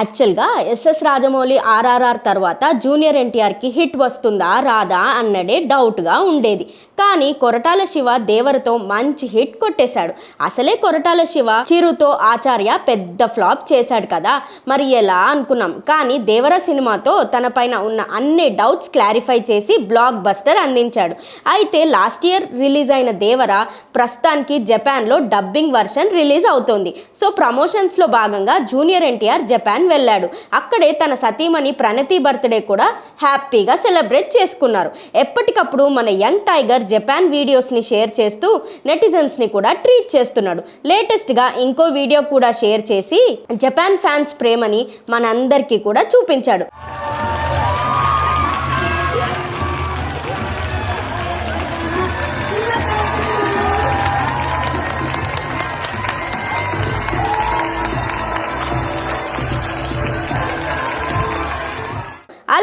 యాక్చువల్గా S S Rajamouli R R R తర్వాత junior ఎన్టీఆర్కి హిట్ వస్తుందా రాదా అన్నదే డౌట్గా ఉండేది. కానీ కొరటాల శివ దేవరతో మంచి హిట్ కొట్టేశాడు. అసలే కొరటాల శివ చిరుతో ఆచార్య పెద్ద ఫ్లాప్ చేశాడు కదా. మరి ఎలా అనుకున్నాం. కానీ దేవర సినిమాతో తన పైన ఉన్న అన్ని డౌట్స్ క్లారిఫై చేసి బ్లాక్ బస్టర్ అందించాడు. అయితే లాస్ట్ ఇయర్ రిలీజ్ అయిన దేవర ప్రస్తుతానికి జపాన్లో డబ్బింగ్ వర్షన్ రిలీజ్ అవుతోంది. సో ప్రమోషన్స్లో భాగంగా జూనియర్ ఎన్టీఆర్ జపాన్ వెళ్ళాడు. అక్కడే తన సతీమణి ప్రణతి బర్త్డే కూడా హ్యాపీగా సెలబ్రేట్ చేసుకున్నారు. ఎప్పటికప్పుడు మన యంగ్ టైగర్ జపాన్ వీడియోస్ని షేర్ చేస్తూ నెటిజన్స్ని కూడా ట్రీట్ చేస్తున్నాడు. లేటెస్ట్గా ఇంకో వీడియో కూడా షేర్ చేసి జపాన్ ఫ్యాన్స్ ప్రేమని మనందరికీ కూడా చూపించాడు.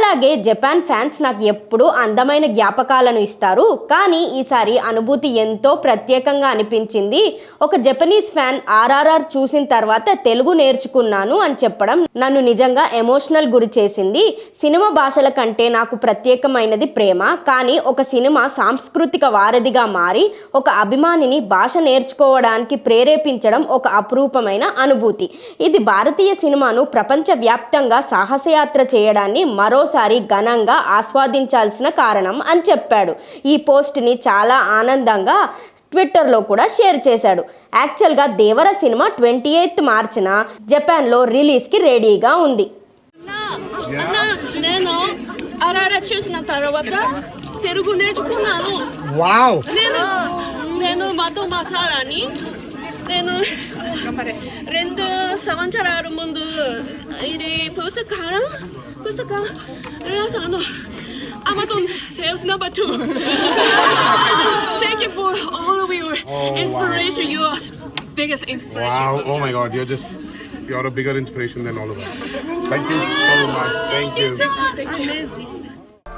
అలాగే జపాన్ ఫ్యాన్స్ నాకు ఎప్పుడూ అందమైన జ్ఞాపకాలను ఇస్తారు. కానీ ఈసారి అనుభూతి ఎంతో ప్రత్యేకంగా అనిపించింది. ఒక జపనీస్ ఫ్యాన్ ఆర్ఆర్ఆర్ చూసిన తర్వాత తెలుగు నేర్చుకున్నాను అని చెప్పడం నన్ను నిజంగా ఎమోషనల్ గురి చేసింది. సినిమా భాషల కంటే నాకు ప్రత్యేకమైనది ప్రేమ. కానీ ఒక సినిమా సాంస్కృతిక వారధిగా మారి ఒక అభిమానిని భాష నేర్చుకోవడానికి ప్రేరేపించడం ఒక అపురూపమైన అనుభూతి. ఇది భారతీయ సినిమాను ప్రపంచవ్యాప్తంగా సాహసయాత్ర చేయడాన్ని మరోసారి ఘనంగా ఆస్వాదించాల్సిన కారణం అని చెప్పాడు. ఈ పోస్ట్ని చాలా ఆనందంగా ట్విట్టర్లో కూడా షేర్ చేశాడు. యాక్చువల్గా దేవర సినిమా ట్వంటీ ఎయిత్ మార్చిన జపాన్లో రిలీజ్కి రెడీగా ఉంది. అన్న నేను చూసిన తర్వాత తెలుగు నేర్చుకున్నాను. వావ్! నేను నేను మాతో మసాలాని నేను రెండు 사관차라 여러분들 이리 벌써 가라? 벌써 가? 그래서 안 와. Amazon sales number two. Thank you for all of your oh, inspiration. You are biggest inspiration. Wow. Oh my God. You're just, you're a bigger inspiration than all of us. Thank you so much. Thank you.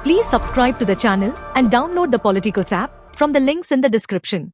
Please subscribe to the channel and download the Politicos app from the links in the description.